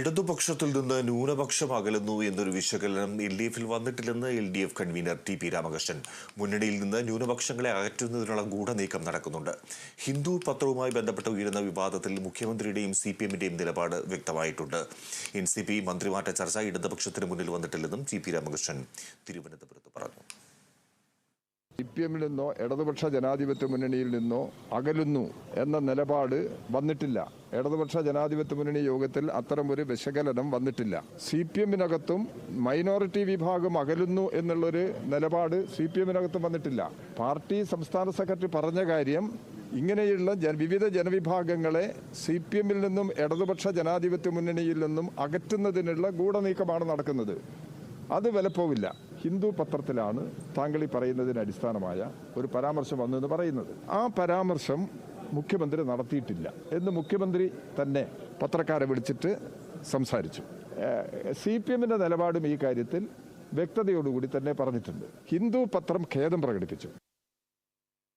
ഇടതുപക്ഷത്തിൽ നിന്ന് ന്യൂനപക്ഷം അകലുന്നു എന്നൊരു വിശകലനം എൽ ഡി എഫിൽ വന്നിട്ടില്ലെന്ന് L D F convener T P Ramakrishnan. മുന്നണിയിൽ നിന്ന് ന്യൂനപക്ഷങ്ങളെ അകറ്റുന്നതിനുള്ള ഗൂഢനീക്കം നടക്കുന്നുണ്ട്. ഹിന്ദു പത്രവുമായി ബന്ധപ്പെട്ട് ഉയരുന്ന വിവാദത്തിൽ മുഖ്യമന്ത്രിയുടെയും സി പി എമ്മിന്റെയും നിലപാട് വ്യക്തമായിട്ടുണ്ട്. എൻ സി പി മന്ത്രിമാറ്റ ചർച്ച ഇടതുപക്ഷത്തിന് മുന്നിൽ വന്നിട്ടില്ലെന്നും ടി പി രാമകൃഷ്ണൻ തിരുവനന്തപുരത്ത് പറഞ്ഞു. പി എമ്മിൽ നിന്നോ ഇടതുപക്ഷ ജനാധിപത്യ മുന്നണിയിൽ നിന്നോ അകലുന്നു എന്ന നിലപാട് വന്നിട്ടില്ല. ഇടതുപക്ഷ ജനാധിപത്യ മുന്നണി യോഗത്തിൽ അത്തരമൊരു വിശകലനം വന്നിട്ടില്ല. സി പി എമ്മിനകത്തും മൈനോറിറ്റി വിഭാഗം അകലുന്നു എന്നുള്ളൊരു നിലപാട് സി പി എമ്മിനകത്തും വന്നിട്ടില്ല. പാർട്ടി സംസ്ഥാന സെക്രട്ടറി പറഞ്ഞ കാര്യം ഇങ്ങനെയുള്ള വിവിധ ജനവിഭാഗങ്ങളെ സി പി എമ്മിൽ നിന്നും ഇടതുപക്ഷ ജനാധിപത്യ മുന്നണിയിൽ നിന്നും അകറ്റുന്നതിനുള്ള ഗൂഢനീക്കമാണ് നടക്കുന്നത്. അത് വിലപ്പോവില്ല. ഹിന്ദു പത്രത്തിലാണ് താങ്കൾ ഈ പറയുന്നതിന് അടിസ്ഥാനമായ ഒരു പരാമർശം വന്നു എന്ന് പറയുന്നത്. ആ പരാമർശം മുഖ്യമന്ത്രി നടത്തിയിട്ടില്ല എന്ന് മുഖ്യമന്ത്രി തന്നെ പത്രക്കാരെ വിളിച്ചിട്ട് സംസാരിച്ചു. സി പി എമ്മിന്റെ നിലപാടും ഈ കാര്യത്തിൽ വ്യക്തതയോടുകൂടി തന്നെ പറഞ്ഞിട്ടുണ്ട്. ഹിന്ദു പത്രം ഖേദം പ്രകടിപ്പിച്ചു.